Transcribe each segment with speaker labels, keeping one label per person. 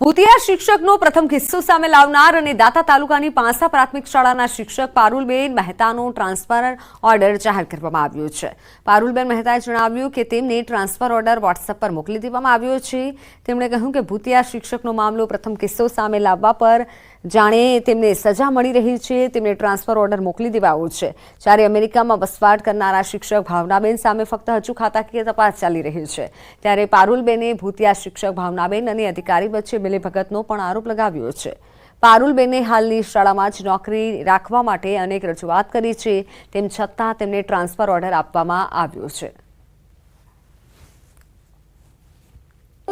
Speaker 1: ભૂતિયા શિક્ષકનો પ્રથમ કિસ્સો સામે લાવનાર અને દાતા તાલુકાની પાંસા પ્રાથમિક શાળાના શિક્ષક પારુલબેન મહેતાનો ટ્રાન્સફર ઓર્ડર જાહેર કરવામાં આવ્યો છે. પારુલબેન મહેતાએ જણાવ્યું કે તેમને ટ્રાન્સફર ઓર્ડર વોટ્સએપ પર મોકલી દેવામાં આવ્યો છે. તેમણે કહ્યું કે ભૂતિયા શિક્ષકનો મામલો પ્રથમ કિસ્સો સામે લાવવા પર જાણે તેમને સજા મળી રહી છે, તેમને ટ્રાન્સફર ઓર્ડર મોકલી દેવાયો છે. જ્યારે અમેરિકામાં વસવાટ કરનારા શિક્ષક ભાવનાબેન સામે ફક્ત હજુ ખાતાકીય તપાસ ચાલી રહી છે. ત્યારે પારુલબેને ભૂતિયા શિક્ષક ભાવનાબેન અને અધિકારી વચ્ચે મિલીભગતનો પણ આરોપ લગાવ્યો છે. પારુલબેને હાલની શાળામાં જ નોકરી રાખવા માટે અનેક રજૂઆત કરી છે, તેમ છતાં તેમને ટ્રાન્સફર ઓર્ડર આપવામાં આવ્યો છે.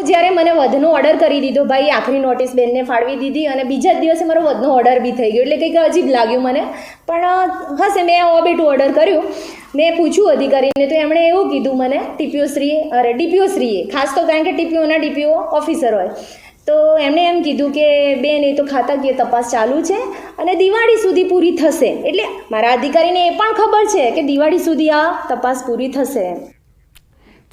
Speaker 2: જ્યારે મને વધનો ઓર્ડર કરી દીધો, ભાઈ, આખરી નોટિસ બેનને ફાળવી દીધી અને બીજા જ દિવસે મારો વધનો ઓર્ડર બી થઈ ગયો. એટલે કંઈક અજીબ લાગ્યું મને. પણ હશે, મેં ઓબેટું બેટું ઓર્ડર કર્યું. મેં પૂછ્યું અધિકારીને, તો એમણે એવું કીધું મને ટીપીઓશ્રીએ અરે, ડીપીઓ શ્રીએ, ખાસ તો કારણ કે ટીપીઓના ડીપીઓ ઓફિસર હોય. તો એમણે એમ કીધું કે, બેન, એ તો ખાતાકીય તપાસ ચાલુ છે અને દિવાળી સુધી પૂરી થશે. એટલે મારા અધિકારીને એ પણ ખબર છે કે દિવાળી સુધી આ તપાસ પૂરી થશે એમ.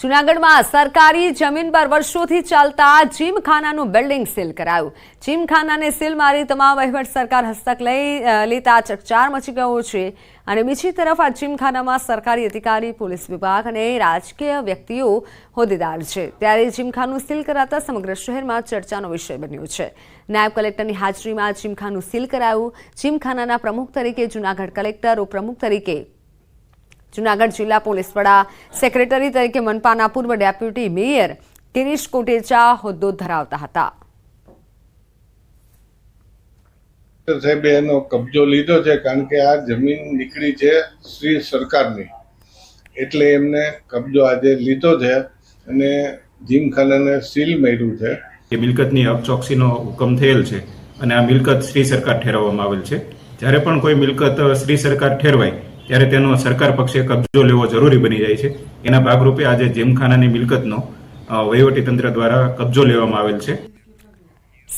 Speaker 1: જૂનાગઢમાં સરકારી જમીન પર વર્ષોથી ચાલતા જીમખાનાનું બિલ્ડિંગ સીલ કરાયું. જીમખાનાને સીલ મારી તમામ વહીવટ સરકાર હસ્તક લઈ લેતા ચકચાર મચી ગયો છે. અને બીજી તરફ આ જીમખાનામાં સરકારી અધિકારી, પોલીસ વિભાગ અને રાજકીય વ્યક્તિઓ હોદ્દેદાર છે. ત્યારે જીમખાનું સીલ કરાતા સમગ્ર શહેરમાં ચર્ચાનો વિષય બન્યો છે. નાયબ કલેક્ટરની હાજરીમાં જીમખાનું સીલ કરાયું. જીમખાનાના પ્રમુખ તરીકે જૂનાગઢ કલેક્ટર, ઉપપ્રમુખ તરીકે જૂનાગઢ જિલ્લા પોલીસ વડા સેક્રેટરી તરીકે મનપાના પૂર્વ ડેપ્યુટી મેયર ગિરીશ કોટેચા હોદ્દો ધરાવતા હતા.
Speaker 3: સાહેબે એનો કબજો લીધો છે કારણ કે આ જમીન નીકળી છે શ્રી સરકારની. એટલે એમને કબજો આજે લીધો છે અને જીમખાનાને સીલ માર્યું છે.
Speaker 4: એ મિલકતની અપચોકસીનો હુકમ થયેલ છે અને આ મિલકત શ્રી સરકાર ઠેરવવામાં આવેલ છે. જ્યારે પણ કોઈ મિલકત શ્રી સરકાર ઠેરવાય ત્યારે તેનો સરકાર પક્ષે કબજો લેવો જરૂરી બની જાય છે. એના ભાગરૂપે આજે જેમખાનાની મિલકતનો વહીવટી વહીવટીતંત્ર દ્વારા કબજો લેવામાં આવેલ છે.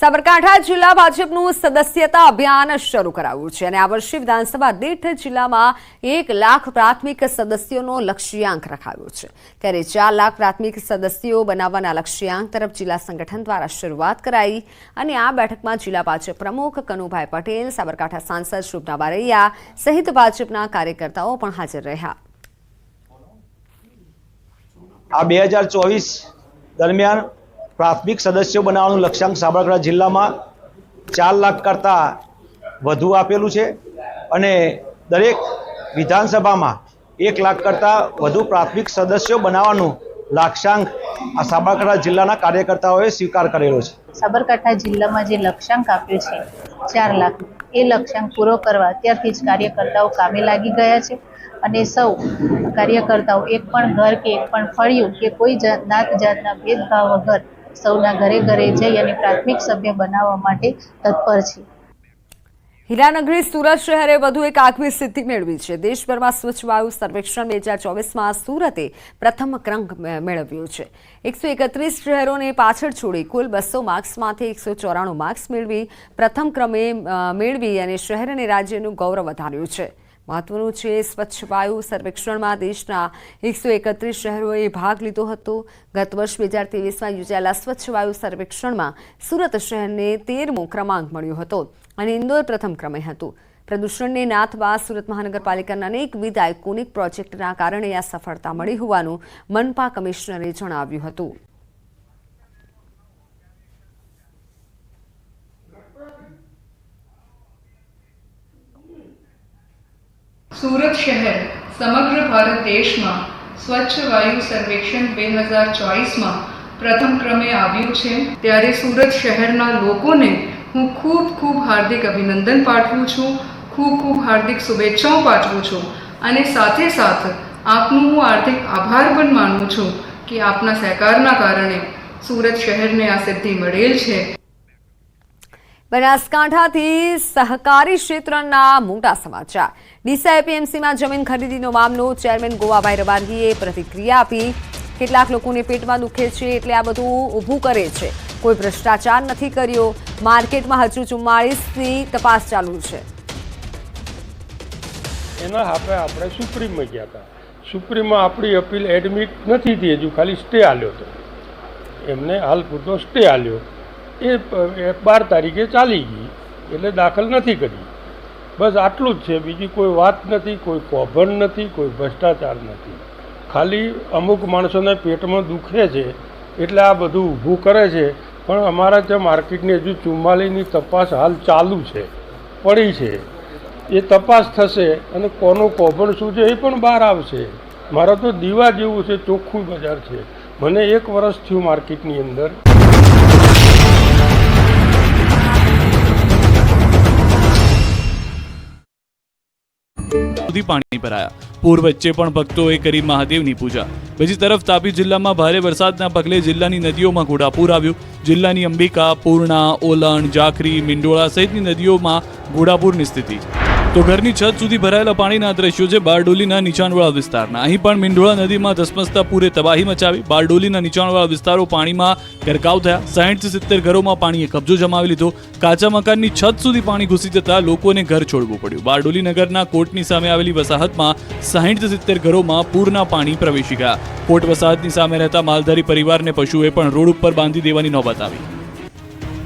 Speaker 1: સાબરકાંઠા જિલ્લા ભાજપનું સદસ્યતા અભિયાન શરૂ કરાયું છે અને આ વર્ષે વિધાનસભા દીઠ જિલ્લામાં એક લાખ પ્રાથમિક સદસ્યોનો લક્ષ્યાંક રખાયો છે. ત્યારે ચાર લાખ પ્રાથમિક સદસ્યો બનાવવાના લક્ષ્યાંક તરફ જિલ્લા સંગઠન દ્વારા શરૂઆત કરાઈ અને આ બેઠકમાં જિલ્લા ભાજપ પ્રમુખ કનુભાઈ પટેલ, સાબરકાંઠા સાંસદ શુભના બારૈયા સહિત ભાજપના કાર્યકર્તાઓ પણ હાજર રહ્યા.
Speaker 5: બે હાજર ચોવીસ દરમિયાન પ્રાથમિક સદસ્યો બનાવવાનું લક્ષ્યાંક સાબરકાંઠા જિલ્લામાં ચાર લાખ કરતાં વધુ આપેલું છે અને દરેક વિધાનસભામાં એક લાખ કરતાં વધુ પ્રાથમિક સદસ્યો બનાવવાનું લક્ષ્યાંક આ સાબરકાંઠા જિલ્લાના કાર્યકર્તાઓએ સ્વીકાર કરેલો છે.
Speaker 6: સાબરકાંઠા જિલ્લામાં જે લક્ષ્યાંક આપ્યો છે, ચાર લાખ, એ લક્ષ્યાંક પૂરો કરવા અત્યારથી જ કાર્યકર્તાઓ કામે લાગી ગયા છે અને સૌ કાર્યકર્તાઓ એક પણ ઘર કે એક પણ ફળિયું કે કોઈ જાત- જાતના ભેદભાવ વગર સૌના ઘરે ઘરે જઈ અને પ્રાથમિક સભ્ય બનાવવા માટે તત્પર છે.
Speaker 1: હીરાનગરી સુરત શહેરે વધુ એક આગવી સિદ્ધિ મેળવી છે. દેશભરમાં સ્વચ્છ વાયુ સર્વેક્ષણ બે હજાર ચોવીસમાં સુરતે પ્રથમ ક્રમ મેળવ્યો છે. એકસો એકત્રીસ શહેરોને પાછળ છોડી કુલ બસો માર્ક્સમાંથી એકસો ચોરાણું માર્ક્સ મેળવી પ્રથમ ક્રમે મેળવી અને શહેર અને રાજ્યનું ગૌરવ વધાર્યું છે. મહત્વનું છે સ્વચ્છ વાયુ સર્વેક્ષણમાં દેશના એકસો એકત્રીસ શહેરોએ ભાગ લીધો હતો. ગત વર્ષ બે હજાર ત્રેવીસમાં યોજાયેલા સ્વચ્છ વાયુ સર્વેક્ષણમાં સુરત શહેરને તેરમો ક્રમાંક મળ્યો હતો અને ઇન્દોર પ્રથમ ક્રમે હતું. પ્રદૂષણને નાથવા સુરત મહાનગરપાલિકાના અનેકવિધ આઇકોનિક પ્રોજેક્ટના કારણે આ સફળતા મળી હોવાનું મનપા કમિશનરે જણાવ્યું હતું.
Speaker 7: સુરત શહેર, સમગ્ર ભારત દેશમાં સ્વચ્છ વાયુ સર્વેક્ષણ બે હજાર ચોવીસમાં પ્રથમ ક્રમે આવ્યું છે. ત્યારે સુરત શહેરના લોકોને હું ખૂબ ખૂબ હાર્દિક અભિનંદન પાઠવું છું. ખૂબ ખૂબ હાર્દિક શુભેચ્છાઓ પાઠવું છું. અને સાથે સાથ આપનું હું આર્થિક આભાર પણ માનું છું કે આપના સહકારના કારણે સુરત શહેરને આ સિદ્ધિ મળેલ છે.
Speaker 1: બનાસકાંઠાથી સહકારી ક્ષેત્રના મોટા સમાચાર. ડીસા એપીએમસીમાં જમીન ખરીદીનો મામલો, ચેરમેન ગોવાભાઈ રબારગીએ પ્રતિક્રિયા આપી. કેટલાક લોકોને પેટમાં દુખે છે એટલે આ બધું ઊભું કરે છે. કોઈ ભ્રષ્ટાચાર નથી કર્યો. માર્કેટમાં હજુ ચુમ્માળીસની તપાસ ચાલુ છે.
Speaker 8: એના આપણે આપણે સુપ્રીમમાં ગયા હતા. સુપ્રીમમાં આપણી અપીલ એડમિટ નથી થઈ. હજુ ખાલી સ્ટે આલ્યો હતો. એમને હાલ પૂરતો સ્ટે આલ્યો. એ બાર તારીખે ચાલી ગઈ. એટલે દાખલ નથી કરી. બસ આટલું જ છે. બીજી કોઈ વાત નથી, કોઈ કૌભાંડ નથી, કોઈ ભ્રષ્ટાચાર નથી. ખાલી અમુક માણસોને પેટમાં દુખે છે, એટલે આ બધું ઊભું કરે છે. પણ અમારા ત્યાં માર્કેટની હજુ ચુમ્માલીની તપાસ હાલ ચાલુ છે, પડી છે. એ તપાસ થશે અને કોનું કૌભાંડ શું છે એ પણ બહાર આવશે. મારા તો દીવા જેવું છે, ચોખ્ખું બજાર છે. મને એક વર્ષ થયું માર્કેટની અંદર.
Speaker 9: સુધી પાણી ભરાયા. પૂર વચ્ચે પણ ભક્તોએ કરી મહાદેવની પૂજા. બીજી તરફ તાપી જિલ્લામાં ભારે વરસાદના પગલે જિલ્લાની નદીઓમાં ઘોડાપૂર આવ્યું. જિલ્લાની અંબિકા, પૂર્ણા, ઓલણ, જાખરી, મિંડોળા સહિતની નદીઓમાં ઘોડાપૂરની સ્થિતિ. તો ઘરની છત સુધી ભરાયેલા પાણીના દ્રશ્યો છે બારડોલીના નીચાણવાળા વિસ્તારના. અહીં પણ મીંડોળા નદીમાં ધસમસતા પૂરે તબાહી મચાવી બારડોલીના નીચાણવાળા વિસ્તારો પાણીમાં ગરકાવ થયા. સાહીઠ સિત્તેર ઘરોમાં પાણીએ કબજો જમાવી લીધો. કાચા મકાનની છત સુધી પાણી ઘૂસી જતા લોકોને ઘર છોડવું પડ્યું. બારડોલી નગરના કોર્ટની સામે આવેલી વસાહતમાં સાહીઠ સિત્તેર ઘરોમાં પૂરના પાણી પ્રવેશી ગયા. કોર્ટ વસાહતની સામે રહેતા માલધારી પરિવારને પશુએ પણ રોડ ઉપર બાંધી દેવાની નોબત આવી.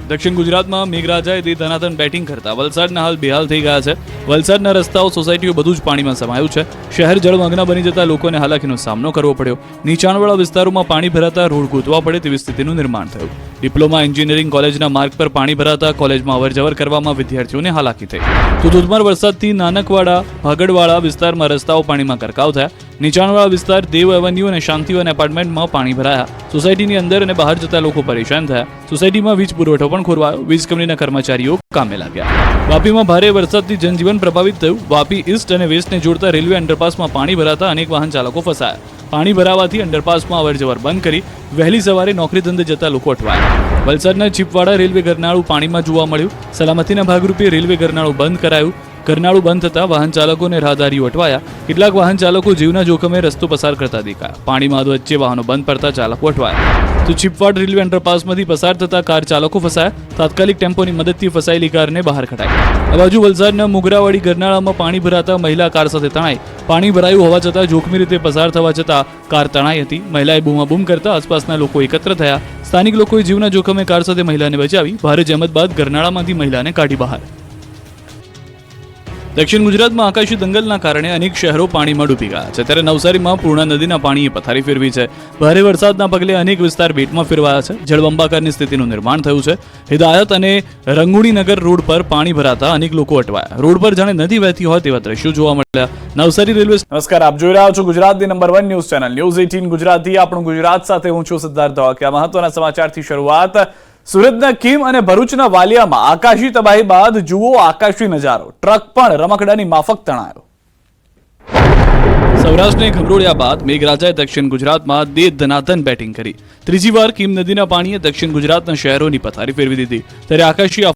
Speaker 9: દક્ષિણ ગુજરાતમાં મેઘરાજાએ તે ધનાધન બેટિંગ કરતા વલસાડના હાલ બેહાલ થઈ ગયા છે. વલસાડના રસ્તાઓ, સોસાયટીઓ બધું જ પાણીમાં સમાયું છે. શહેર જળમગ્ન બની જતા લોકોને હાલાકીનો સામનો કરવો પડ્યો. નીચાણવાળા વિસ્તારોમાં પાણી ભરાતા રોડ ગોતવા પડે તેવી સ્થિતિનું નિર્માણ થયું. ડિપ્લોમા એન્જિનિયરિંગ કોલેજના માર્ગ પર પાણી ભરાતા કોલેજમાં અવરજવર કરવામાં વિદ્યાર્થીઓને હાલાકી થઈ. તો ધોધમાર વરસાદથી નાનકવાડા, ભાગડવાળા વિસ્તારમાં રસ્તાઓ પાણીમાં ગરકાવ થયા. નીચાણવાળા વિસ્તાર દેવ એવન્યુ અને શાંતિવન એપાર્ટમેન્ટમાં પાણી ભરાયા. સોસાયટીની અંદર અને બહાર જતા લોકો પરેશાન થયા. સોસાયટીમાં વીજ પુરવઠો પણ ખોરવાયો. વીજ કંપનીના કર્મચારીઓ કામે લાગ્યા. વાપીમાં ભારે વરસાદથી જનજીવન પ્રભાવિત થયું. વાપી ઈસ્ટ અને વેસ્ટને જોડતા રેલવે અંડરપાસમાં પાણી ભરાતા અનેક વાહન ચાલકો ફસાયા. પાણી ભરાવાથી અંડરપાસમાં અવરજવર બંધ કરી વહેલી સવારે નોકરી ધંધે જતા લોકો અટવાયા. વલસાડના ચીપવાડા રેલવે ગરનાળું પાણીમાં જોવા મળ્યું. સલામતીના ભાગરૂપે રેલવે ગરનાળું બંધ કરાયું. ગરનાળું બંધ થતાં વાહન ચાલકોને રાહદારીઓ અટવાયા. કેટલાક વાહન ચાલકો જીવના જોખમે રસ્તો પસાર કરતા દેખાયા. પાણીમાં વચ્ચે વાહનો બંધ પડતા ચાલકો અટવાયા. તો ચીપવાડ રેલવે અંડરપાસમાંથી પસાર થતા કાર ચાલકો ફસાયા. તાત્કાલિક ટેમ્પોની મદદથી ફસાયેલી કારને બહાર કઢાઈ આ બાજુ વલસાડના મુગરાવાડી ગરનાળામાં પાણી ભરાતા મહિલા કાર સાથે તણાઈ. પાણી ભરાયું હોવા છતાં જોખમી રીતે પસાર થવા છતાં કાર તણાઈ હતી. મહિલાએ બૂમાબૂમ કરતા આસપાસના લોકો એકત્ર થયા. સ્થાનિક લોકોએ જીવના જોખમે કાર સાથે મહિલાને બચાવી. ભારે જહેમત બાદ ગરનાળામાંથી મહિલાને કાઢી બહાર. દક્ષિણ ગુજરાતમાં આકાશી દંગલના કારણે અનેક શહેરો પાણીમાં ડૂબી ગયા છે. ત્યારે નવસારીમાં પૂર્ણા નદીના પાણીએ પથારી ફેરવી છે. ભારે વરસાદના પગલે અનેક વિસ્તાર બેટમાં ફેરવાયા છે. જળબંબાકારની સ્થિતિનું નિર્માણ થયું છે. હિદાયત અને રંગુણી નગર રોડ પર પાણી ભરાતા અનેક લોકો અટવાયા. રોડ પર જાણે નદી વહેતી હોય તેવા દ્રશ્યો જોવા મળ્યા. નવસારી રેલવે
Speaker 10: નમસ્કાર, આપ જોઈ રહ્યા છો ગુજરાતની number one news channel news eighteen Gujarati, આપણું ગુજરાત સાથે હું છું સિદ્ધાર્થ ધોળકિયા મહત્વના સમાચારથી શરૂઆત સુરતના કીમ અને ભરૂચના વાલિયામાં આકાશી તબાહી બાદ જુઓ આકાશી નજારો. ટ્રક પણ રમકડાની માફક તણાયો.
Speaker 9: સૌરાષ્ટ્રને ખંડોળ્યા બાદ મેઘરાજાએ દક્ષિણ ગુજરાતમાં દે ધનાધન બેટિંગ કરી. ત્રીજી વાર કીમ નદીના પાણીએ દક્ષિણ ગુજરાતના શહેરોની પથારી ફેરવી દીધી. ત્યારે આકાશી